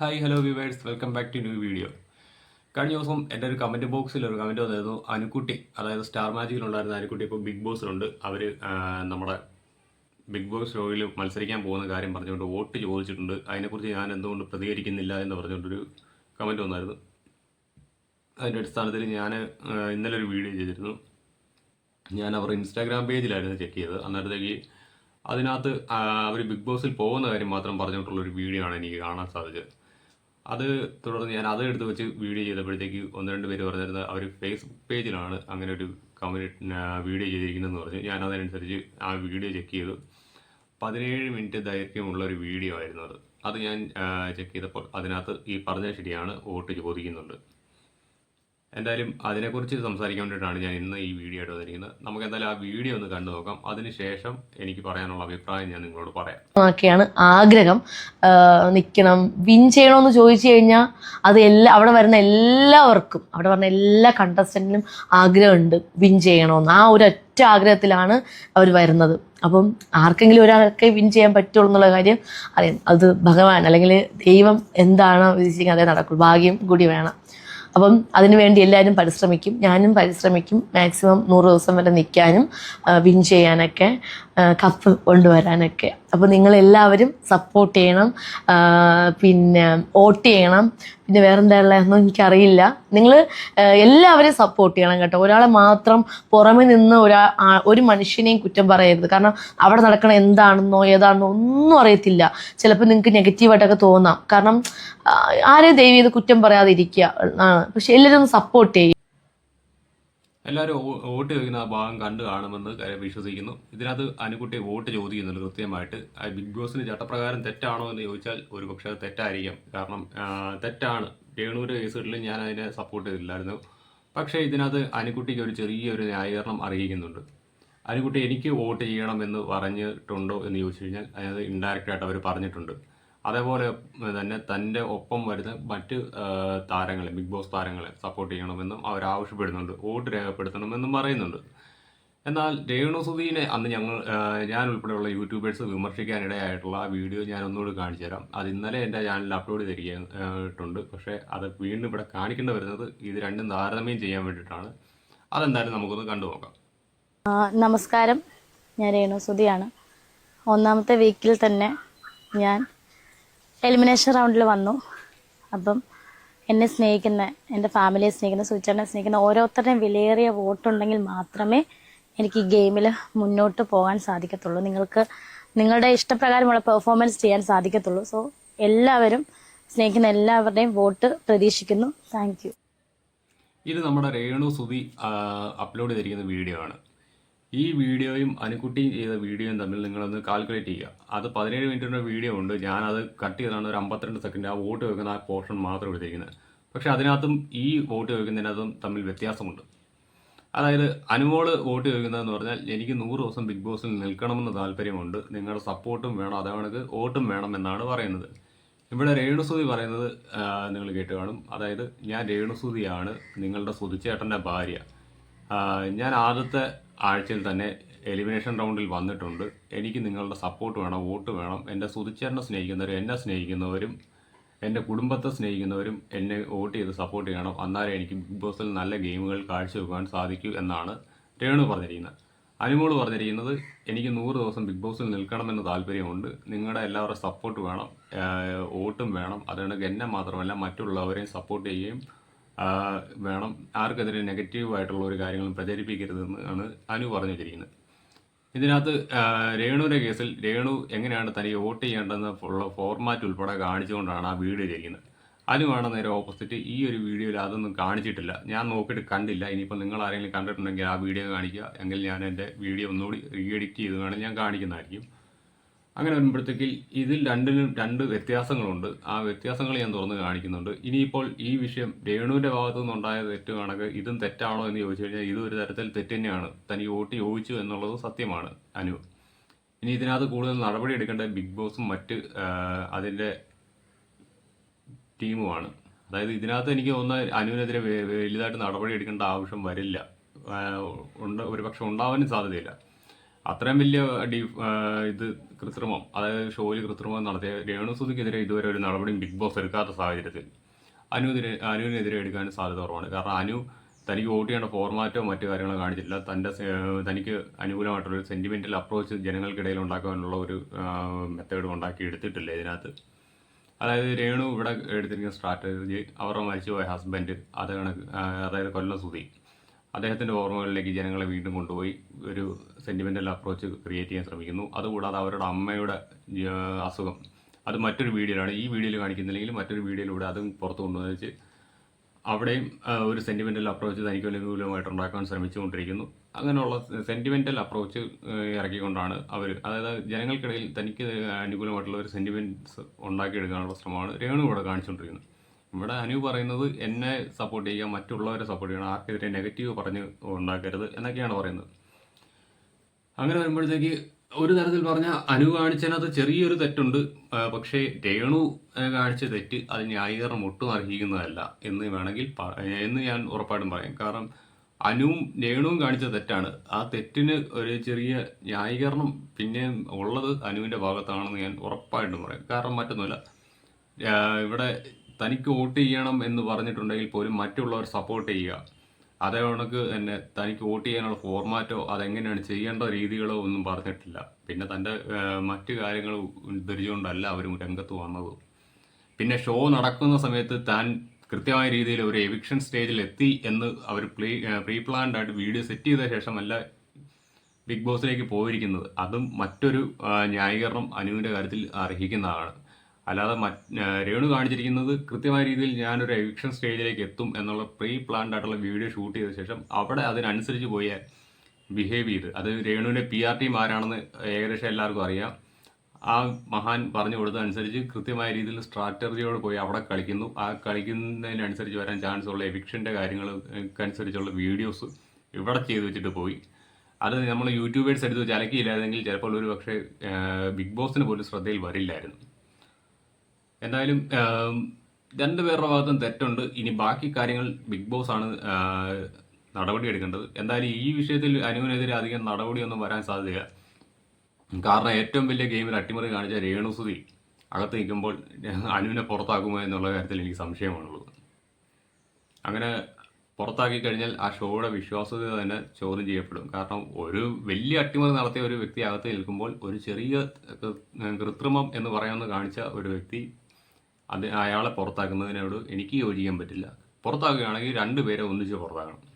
Hi hello viewers welcome back to new video കഴിഞ്ഞ ദിവസം എന്റെ ഒരു കമന്റ് ബോക്സിൽ ഒരു കമന്റ് വന്നായിരുന്നു അനുക്കുട്ടി അതായത് സ്റ്റാർ മാജിക്കിലുണ്ടായിരുന്ന അനുക്കുട്ടി ഇപ്പോൾ ബിഗ് ബോസിലുണ്ട് അവർ നമ്മുടെ ബിഗ് ബോസ് ഷോയിൽ മത്സരിക്കാൻ പോകുന്ന കാര്യം പറഞ്ഞുകൊണ്ട് വോട്ട് ചോദിച്ചിട്ടുണ്ട്. അതിനെക്കുറിച്ച് ഞാൻ എന്തുകൊണ്ട് പ്രതികരിക്കുന്നില്ല എന്ന് പറഞ്ഞുകൊണ്ടൊരു കമന്റ് വന്നായിരുന്നു. അതിന്റെ അടിസ്ഥാനത്തിൽ ഞാൻ ഇന്നലെ ഒരു വീഡിയോ ചെയ്തിരുന്നു. ഞാൻ അവർ ഇൻസ്റ്റാഗ്രാം പേജിലായിരുന്നു ചെക്ക് ചെയ്തത്. അന്നേരത്തേക്ക് അതിനകത്ത് അവർ ബിഗ് ബോസിൽ പോകുന്ന കാര്യം മാത്രം പറഞ്ഞിട്ടുള്ള ഒരു വീഡിയോ ആണ് എനിക്ക് കാണാൻ സാധിച്ചത്. അത് തുടർന്ന് ഞാൻ അത് എടുത്ത് വെച്ച് വീഡിയോ ചെയ്തപ്പോഴത്തേക്ക് ഒന്ന് രണ്ട് പേര് പറഞ്ഞിരുന്നത് അവർ ഫേസ്ബുക്ക് പേജിലാണ് അങ്ങനെ ഒരു കമ്മ്യൂണിറ്റി വീഡിയോ ചെയ്തിരിക്കുന്നതെന്ന് പറഞ്ഞു. ഞാൻ അതിനനുസരിച്ച് ആ വീഡിയോ ചെക്ക് ചെയ്തു. പതിനേഴ് മിനിറ്റ് ദൈർഘ്യമുള്ള ഒരു വീഡിയോ ആയിരുന്നു അത്. അത് ഞാൻ ചെക്ക് ചെയ്തപ്പോൾ അതിനകത്ത് ഈ പറഞ്ഞ ശരിയാണ് വോട്ട് ചോദിക്കുന്നുണ്ട്. എന്തായാലും അതിനെക്കുറിച്ച് സംസാരിക്കാൻ വേണ്ടിയിട്ടാണ് ഞാൻ ഇന്ന് ഈ വീഡിയോ ആയിട്ട് വന്നിരിക്കുന്നത് നമുക്ക് എന്തായാലും ആ വീഡിയോ ഒന്ന് കണ്ടു നോക്കാം. അതിനുശേഷം എനിക്ക് പറയാനുള്ള അഭിപ്രായം ഞാൻ നിങ്ങളോട് പറയാം. ഒക്കെയാണ് ആഗ്രഹം. നിൽക്കണം വിൻ ചെയ്യണമെന്ന് ചോദിച്ചു കഴിഞ്ഞാൽ അത് എല്ലാ അവിടെ വരുന്ന എല്ലാവർക്കും അവിടെ വരുന്ന എല്ലാ കണ്ടസ്റ്റന്റിനും ആഗ്രഹമുണ്ട് വിൻ ചെയ്യണമെന്ന് ആ ഒരു ഒറ്റ ആഗ്രഹത്തിലാണ് അവർ വരുന്നത്. അപ്പം ആർക്കെങ്കിലും ഒരാൾക്ക് വിൻ ചെയ്യാൻ പറ്റുള്ളൂ എന്നുള്ള കാര്യം അറിയാം. അത് ഭഗവാൻ അല്ലെങ്കിൽ ദൈവം എന്താണ് വിധിച്ചിരിക്കുന്നത് അതേ നടക്കുള്ളൂ ഭാഗ്യം കൂടി വേണം. അപ്പം അതിനുവേണ്ടി എല്ലാവരും പരിശ്രമിക്കും. ഞാനും പരിശ്രമിക്കും. മാക്സിമം നൂറ് ദിവസം വരെ നിൽക്കാനും വിൻ ചെയ്യാനൊക്കെ. കപ്പ് കൊണ്ടുവരാനൊക്കെ. അപ്പോൾ നിങ്ങളെല്ലാവരും സപ്പോർട്ട് ചെയ്യണം. പിന്നെ വോട്ട് ചെയ്യണം. പിന്നെ വേറെന്താ ഉള്ളതെന്നും എനിക്കറിയില്ല നിങ്ങൾ എല്ലാവരെയും സപ്പോർട്ട് ചെയ്യണം കേട്ടോ. ഒരാളെ മാത്രം പുറമെ നിന്ന് ഒരാ ഒരു മനുഷ്യനെയും കുറ്റം പറയരുത്. കാരണം അവിടെ നടക്കണ എന്താണെന്നോ ഏതാണെന്നോ ഒന്നും അറിയത്തില്ല. ചിലപ്പോൾ നിങ്ങൾക്ക് നെഗറ്റീവായിട്ടൊക്കെ തോന്നാം. കാരണം ആരെയും ദൈവം ചെയ്ത് കുറ്റം പറയാതിരിക്കുക. പക്ഷെ എല്ലാവരും സപ്പോർട്ട് ചെയ്യും. എല്ലാവരും വോട്ട് ചോദിക്കുന്ന ആ ഭാഗം കണ്ടു കാണുമെന്ന് വിശ്വസിക്കുന്നു. ഇതിനകത്ത് അനുകുട്ടി വോട്ട് ചോദിക്കുന്നുണ്ട് കൃത്യമായിട്ട്. ബിഗ് ബോസിന് ചട്ടപ്രകാരം തെറ്റാണോ എന്ന് ചോദിച്ചാൽ ഒരു പക്ഷേ അത് തെറ്റായിരിക്കാം. കാരണം തെറ്റാണ്. രേണൂര് കേസുകളിൽ ഞാൻ അതിനെ സപ്പോർട്ട് ചെയ്തില്ലായിരുന്നു. പക്ഷേ ഇതിനകത്ത് അനുകുട്ടിക്ക് ഒരു ചെറിയൊരു ന്യായീകരണം അറിയിക്കുന്നുണ്ട്. അനുകുട്ടി എനിക്ക് വോട്ട് ചെയ്യണം എന്ന് പറഞ്ഞിട്ടുണ്ടോ എന്ന് ചോദിച്ചു കഴിഞ്ഞാൽ അതിനകത്ത് ഇൻഡയറക്റ്റായിട്ട് അവർ പറഞ്ഞിട്ടുണ്ട്. അതേപോലെ തന്നെ തന്റെ ഒപ്പം വരുന്ന മറ്റ് താരങ്ങളെ ബിഗ് ബോസ് താരങ്ങളെ സപ്പോർട്ട് ചെയ്യണമെന്നും അവർ ആവശ്യപ്പെടുന്നുണ്ട്. വോട്ട് രേഖപ്പെടുത്തണമെന്നും പറയുന്നുണ്ട്. എന്നാൽ രേണു സുധീനെ അന്ന് ഞങ്ങൾ ഞാൻ ഉൾപ്പെടെയുള്ള യൂട്യൂബേഴ്സ് വിമർശിക്കാനിടയായിട്ടുള്ള ആ വീഡിയോ ഞാൻ ഒന്നുകൂടി കാണിച്ചു തരാം. അത് ഇന്നലെ എന്റെ ചാനലിൽ അപ്ലോഡ് ചെയ്തിരിക്കുന്നുണ്ട് പക്ഷേ അത് വീണ്ടും ഇവിടെ കാണിക്കേണ്ടി വരുന്നത് ഇത് രണ്ടും താരതമ്യം ചെയ്യാൻ വേണ്ടിയിട്ടാണ്. അതെന്തായാലും നമുക്കൊന്ന് കണ്ടു നോക്കാം. നമസ്കാരം. ഞാൻ രേണു സുധിയാണ്. ഒന്നാമത്തെ വീക്കിൽ തന്നെ ഞാൻ എലിമിനേഷൻ റൗണ്ടിൽ വന്നു. അപ്പം എന്നെ സ്നേഹിക്കുന്ന എന്റെ ഫാമിലിയെ സ്നേഹിക്കുന്ന സുചേട്ടനെ സ്നേഹിക്കുന്ന ഓരോരുത്തരുടെയും വിലയേറിയ വോട്ടുണ്ടെങ്കിൽ മാത്രമേ എനിക്ക് ഈ ഗെയിമിൽ മുന്നോട്ട് പോകാൻ സാധിക്കത്തുള്ളൂ. നിങ്ങൾക്ക് നിങ്ങളുടെ ഇഷ്ടപ്രകാരമുള്ള പെർഫോമൻസ് ചെയ്യാൻ സാധിക്കത്തുള്ളൂ. സോ എല്ലാവരും സ്നേഹിക്കുന്ന എല്ലാവരുടെയും വോട്ട് പ്രതീക്ഷിക്കുന്നു. താങ്ക് ഇത് നമ്മുടെ രേണു സുധി അപ്ലോഡ് ചെയ്തിരിക്കുന്ന വീഡിയോ ആണ്. ഈ വീഡിയോയും അനുക്കുട്ടിയും ചെയ്ത വീഡിയോയും തമ്മിൽ നിങ്ങളൊന്ന് കാൽക്കുലേറ്റ് ചെയ്യുക. അത് പതിനേഴ് മിനിറ്റിന്റെ വീഡിയോ ഉണ്ട്. ഞാനത് കട്ട് ചെയ്താണ്. ഒരു അമ്പത്തിരണ്ട് സെക്കൻഡ് ആ വോട്ട് വെക്കുന്ന ആ പോർഷൻ മാത്രം എടുത്തിരിക്കുന്നത്. പക്ഷേ അതിനകത്തും ഈ വോട്ട് വെക്കുന്നതിനകത്തും തമ്മിൽ വ്യത്യാസമുണ്ട്. അതായത് അനുമോൾ വോട്ട് ചോദിക്കുന്നതെന്ന് പറഞ്ഞാൽ എനിക്ക് നൂറ് ദിവസം ബിഗ് ബോസിൽ നിൽക്കണമെന്ന് താല്പര്യമുണ്ട്. നിങ്ങളുടെ സപ്പോർട്ടും വേണം. അതാണ് കണക്ക് വോട്ടും വേണം എന്നാണ് പറയുന്നത്. ഇവിടെ രേണുസൂതി പറയുന്നത് നിങ്ങൾ കേട്ട് കാണും. അതായത് ഞാൻ രേണുസൂതിയാണ് നിങ്ങളുടെ സുതിച്ചേട്ടന്റെ ഭാര്യ. ഞാൻ ആദ്യത്തെ ആഴ്ചയിൽ തന്നെ എലിമിനേഷൻ റൗണ്ടിൽ വന്നിട്ടുണ്ട്. എനിക്ക് നിങ്ങളുടെ സപ്പോർട്ട് വേണം വോട്ട് വേണം. എന്റെ സുതിച്ചേരനെ സ്നേഹിക്കുന്നവരും എന്നെ സ്നേഹിക്കുന്നവരും എന്റെ കുടുംബത്തെ സ്നേഹിക്കുന്നവരും എന്നെ വോട്ട് ചെയ്ത് സപ്പോർട്ട് ചെയ്യണം. അന്നേരം എനിക്ക് ബിഗ് ബോസിൽ നല്ല ഗെയിമുകൾ കാഴ്ചവെക്കാൻ സാധിക്കൂ എന്നാണ് രേണു പറഞ്ഞിരിക്കുന്നത്. അനുമോൾ പറഞ്ഞിരിക്കുന്നത് എനിക്ക് നൂറ് ദിവസം ബിഗ് ബോസിൽ നിൽക്കണമെന്ന് താല്പര്യമുണ്ട്. നിങ്ങളുടെ എല്ലാവരുടെ സപ്പോർട്ട് വേണം വോട്ടും വേണം. അതുകൊണ്ട് എന്നെ മാത്രമല്ല മറ്റുള്ളവരെയും സപ്പോർട്ട് ചെയ്യുകയും വേണം. ആർക്കെതിരെ നെഗറ്റീവായിട്ടുള്ള ഒരു കാര്യങ്ങളും പ്രചരിപ്പിക്കരുതെന്ന് ആണ് അനു പറഞ്ഞു വെച്ചിരിക്കുന്നത് ഇതിനകത്ത് രേണുവിന്റെ കേസിൽ രേണു എങ്ങനെയാണ് തനിക്ക് വോട്ട് ചെയ്യേണ്ടതെന്ന് ഉള്ള ഫോർമാറ്റ് ഉൾപ്പെടെ കാണിച്ചുകൊണ്ടാണ് ആ വീഡിയോ ചെയ്യുന്നത് അനുവാണ് നേരെ ഓപ്പോസിറ്റ് ഈ ഒരു വീഡിയോയിൽ അതൊന്നും കാണിച്ചിട്ടില്ല. ഞാൻ നോക്കിയിട്ട് കണ്ടില്ല. ഇനിയിപ്പോൾ നിങ്ങൾ ആരെങ്കിലും കണ്ടിട്ടുണ്ടെങ്കിൽ ആ വീഡിയോ കാണിക്കുക. എങ്കിൽ ഞാൻ എന്റെ വീഡിയോ ഒന്നുകൂടി റീ എഡിറ്റ് ചെയ്ത് ഞാൻ കാണിക്കുന്നതായിരിക്കും. അങ്ങനെ വരുമ്പോഴത്തേക്ക് ഇതിൽ രണ്ടിനും രണ്ട് വ്യത്യാസങ്ങളുണ്ട്. ആ വ്യത്യാസങ്ങൾ ഞാൻ തുറന്ന് കാണിക്കുന്നുണ്ട്. ഇനിയിപ്പോൾ ഈ വിഷയം രേണുവിന്റെ ഭാഗത്തു നിന്നുണ്ടായ തെറ്റ് കണക്ക് ഇതും തെറ്റാണോ എന്ന് ചോദിച്ചു കഴിഞ്ഞാൽ ഇതും ഒരു തരത്തിൽ തെറ്റ് തന്നെയാണ്. തനിക്ക് വോട്ട് ചോദിച്ചു എന്നുള്ളത് സത്യമാണ് അനു. ഇനി ഇതിനകത്ത് കൂടുതൽ നടപടി എടുക്കേണ്ട ബിഗ് ബോസും മറ്റ് അതിന്റെ ടീമുമാണ്. അതായത് ഇതിനകത്ത് എനിക്ക് തോന്നുന്ന അനുവിനെതിരെ വലുതായിട്ട് നടപടി എടുക്കേണ്ട ആവശ്യം വരില്ല. ഉണ്ട് ഒരു പക്ഷെ ഉണ്ടാവാനും സാധ്യതയില്ല. അത്രയും വലിയ ഡി ഇത് കൃത്രിമം അതായത് ഷോയിൽ കൃത്രിമം നടത്തിയ രേണുസുതിക്കെതിരെ ഇതുവരെ ഒരു നടപടിയും ബിഗ് ബോസ് എടുക്കാത്ത സാഹചര്യത്തിൽ. അനുവിനെതിരെ അനുവിനെതിരെ എടുക്കാൻ സാധ്യത കുറവാണ്. കാരണം അനു തനിക്ക് വോട്ട് ചെയ്യേണ്ട ഫോർമാറ്റോ മറ്റു കാര്യങ്ങളോ കാണിച്ചില്ല തന്റെ തനിക്ക് അനുകൂലമായിട്ടുള്ള ഒരു സെന്റിമെന്റൽ അപ്രോച്ച് ജനങ്ങൾക്കിടയിൽ ഉണ്ടാക്കാനുള്ള ഒരു മെത്തേഡ് ഉണ്ടാക്കി എടുത്തിട്ടില്ല ഇതിനകത്ത്. അതായത് രേണു ഇവിടെ എടുത്തിരിക്കുന്ന സ്ട്രാറ്റജി അവരുടെ മരിച്ചുപോയ ഹസ്ബൻഡ് അത് കണക്ക് അതായത് കൊല്ലം സുധി. അദ്ദേഹത്തിന്റെ ഓർമ്മകളിലേക്ക് ജനങ്ങളെ വീണ്ടും കൊണ്ടുപോയി ഒരു സെന്റിമെന്റൽ അപ്രോച്ച് ക്രിയേറ്റ് ചെയ്യാൻ ശ്രമിക്കുന്നു. അതുകൂടാതെ അവരുടെ അമ്മയുടെ അസുഖം. അത് മറ്റൊരു വീഡിയോയിലാണ്. ഈ വീഡിയോയിൽ കാണിക്കുന്നില്ലെങ്കിൽ മറ്റൊരു വീഡിയോയിലൂടെ അതും പുറത്തു കൊണ്ടുവന്ന് വെച്ച് അവിടെയും ഒരു സെന്റിമെന്റൽ അപ്രോച്ച് തനിക്ക് അനുകൂലമായിട്ട് ഉണ്ടാക്കാൻ ശ്രമിച്ചുകൊണ്ടിരിക്കുന്നു. അങ്ങനെയുള്ള സെന്റിമെന്റൽ അപ്രോച്ച് ഇറക്കിക്കൊണ്ടാണ് അവർ അതായത് ജനങ്ങൾക്കിടയിൽ തനിക്ക് അനുകൂലമായിട്ടുള്ള ഒരു സെന്റിമെന്റ്സ് ഉണ്ടാക്കിയെടുക്കാനുള്ള ശ്രമമാണ് രേണു ഇവിടെ കാണിച്ചുകൊണ്ടിരിക്കുന്നത്. ഇവിടെ അനു പറയുന്നത് എന്നെ സപ്പോർട്ട് ചെയ്യുക മറ്റുള്ളവരെ സപ്പോർട്ട് ചെയ്യണം ആർക്കെതിരെ നെഗറ്റീവ് പറഞ്ഞ് ഉണ്ടാക്കരുത് എന്നൊക്കെയാണ് പറയുന്നത്. അങ്ങനെ വരുമ്പോഴത്തേക്ക് ഒരു തരത്തിൽ പറഞ്ഞാൽ അനു കാണിച്ചതിനകത്ത് ചെറിയൊരു തെറ്റുണ്ട്. പക്ഷേ രേണു കാണിച്ച തെറ്റ് അത് ന്യായീകരണം ഒട്ടും അർഹിക്കുന്നതല്ല എന്ന് വേണമെങ്കിൽ എന്ന് ഞാൻ ഉറപ്പായിട്ടും പറയും. കാരണം അനുവും രേണുവും കാണിച്ച തെറ്റാണ്. ആ തെറ്റിന് ഒരു ചെറിയ ന്യായീകരണം പിന്നെ ഉള്ളത് അനുവിന്റെ ഭാഗത്താണെന്ന് ഞാൻ ഉറപ്പായിട്ടും പറയും. കാരണം മറ്റൊന്നുമില്ല. ഇവിടെ തനിക്ക് വോട്ട് ചെയ്യണം എന്ന് പറഞ്ഞിട്ടുണ്ടെങ്കിൽ പോലും മറ്റുള്ളവർ സപ്പോർട്ട് ചെയ്യുക. അതേ കണക്ക് തന്നെ തനിക്ക് വോട്ട് ചെയ്യാനുള്ള ഫോർമാറ്റോ അതെങ്ങനെയാണ് ചെയ്യേണ്ട രീതികളോ ഒന്നും പറഞ്ഞിട്ടില്ല. പിന്നെ തന്റെ മറ്റു കാര്യങ്ങൾ ഉദ്ധരിച്ചുകൊണ്ടല്ല അവർ രംഗത്ത് വന്നത്. പിന്നെ ഷോ നടക്കുന്ന സമയത്ത് താൻ കൃത്യമായ രീതിയിൽ ഒരു എവിക്ഷൻ സ്റ്റേജിൽ എത്തി എന്ന് അവർ പ്രീ പ്രീ പ്ലാൻഡ് ആയിട്ട് വീഡിയോ സെറ്റ് ചെയ്ത ശേഷമല്ല ബിഗ് ബോസിലേക്ക് പോയിരിക്കുന്നത്. അതും മറ്റൊരു ന്യായീകരണം അനുവിന്റെ കാര്യത്തിൽ അർഹിക്കുന്നതാണ്. അല്ലാതെ രേണു കാണിച്ചിരിക്കുന്നത് കൃത്യമായ രീതിയിൽ ഞാനൊരു എവിക്ഷൻ സ്റ്റേജിലേക്ക് എത്തും എന്നുള്ള പ്രീ പ്ലാൻഡ് ആയിട്ടുള്ള വീഡിയോ ഷൂട്ട് ചെയ്ത ശേഷം അവിടെ അതിനനുസരിച്ച് പോയ ബിഹേവ് ചെയ്ത്. അത് രേണുവിന്റെ പി ആർ ടീം ആരാണെന്ന് ഏകദേശം എല്ലാവർക്കും അറിയാം. ആ മഹാൻ പറഞ്ഞു കൊടുത്തതനുസരിച്ച് കൃത്യമായ രീതിയിൽ സ്ട്രാറ്റജിയോട് പോയി അവിടെ കളിക്കുന്നു. ആ കളിക്കുന്നതിനനുസരിച്ച് വരാൻ ചാൻസ് ഉള്ള എവിക്ഷന്റെ കാര്യങ്ങൾക്കനുസരിച്ചുള്ള വീഡിയോസ് ഇവിടെ ചെയ്തു വെച്ചിട്ട് പോയി. അത് നമ്മൾ യൂട്യൂബേഴ്സ് എടുത്ത് ചലക്കിയില്ലായിരുന്നെങ്കിൽ ചിലപ്പോൾ ഒരു പക്ഷേ ബിഗ് ബോസിന് പോലും ശ്രദ്ധയിൽ വരില്ലായിരുന്നു. എന്തായാലും രണ്ടുപേരുടെ രണ്ട് പേരുടെ ഭാഗത്തും തെറ്റുണ്ട്. ഇനി ബാക്കി കാര്യങ്ങൾ ബിഗ് ബോസ് ആണ് നടപടി എടുക്കേണ്ടത്. എന്തായാലും ഈ വിഷയത്തിൽ അനുവിനെതിരെ അധികം നടപടിയൊന്നും വരാൻ സാധ്യതയില്ല. കാരണം ഏറ്റവും വലിയ ഗെയിമിൽ അട്ടിമറി കാണിച്ച രേണുസുതി അകത്ത് നിൽക്കുമ്പോൾ അനുവിനെ പുറത്താക്കുമോ എന്നുള്ള കാര്യത്തിൽ എനിക്ക് സംശയമാണുള്ളത്. അങ്ങനെ പുറത്താക്കി കഴിഞ്ഞാൽ ആ ഷോയുടെ വിശ്വാസ്യത തന്നെ ചോദ്യം ചെയ്യപ്പെടും. കാരണം ഒരു വലിയ അട്ടിമറി നടത്തിയ ഒരു വ്യക്തി അകത്ത് നിൽക്കുമ്പോൾ ഒരു ചെറിയ കൃത്രിമം എന്ന് പറയാമെന്ന് കാണിച്ച ഒരു വ്യക്തി അത് അയാളെ പുറത്താക്കുന്നതിനോട് എനിക്ക് യോജിക്കാൻ പറ്റില്ല. പുറത്താക്കുകയാണെങ്കിൽ രണ്ടുപേരെ ഒന്നിച്ച് പുറത്താക്കണം.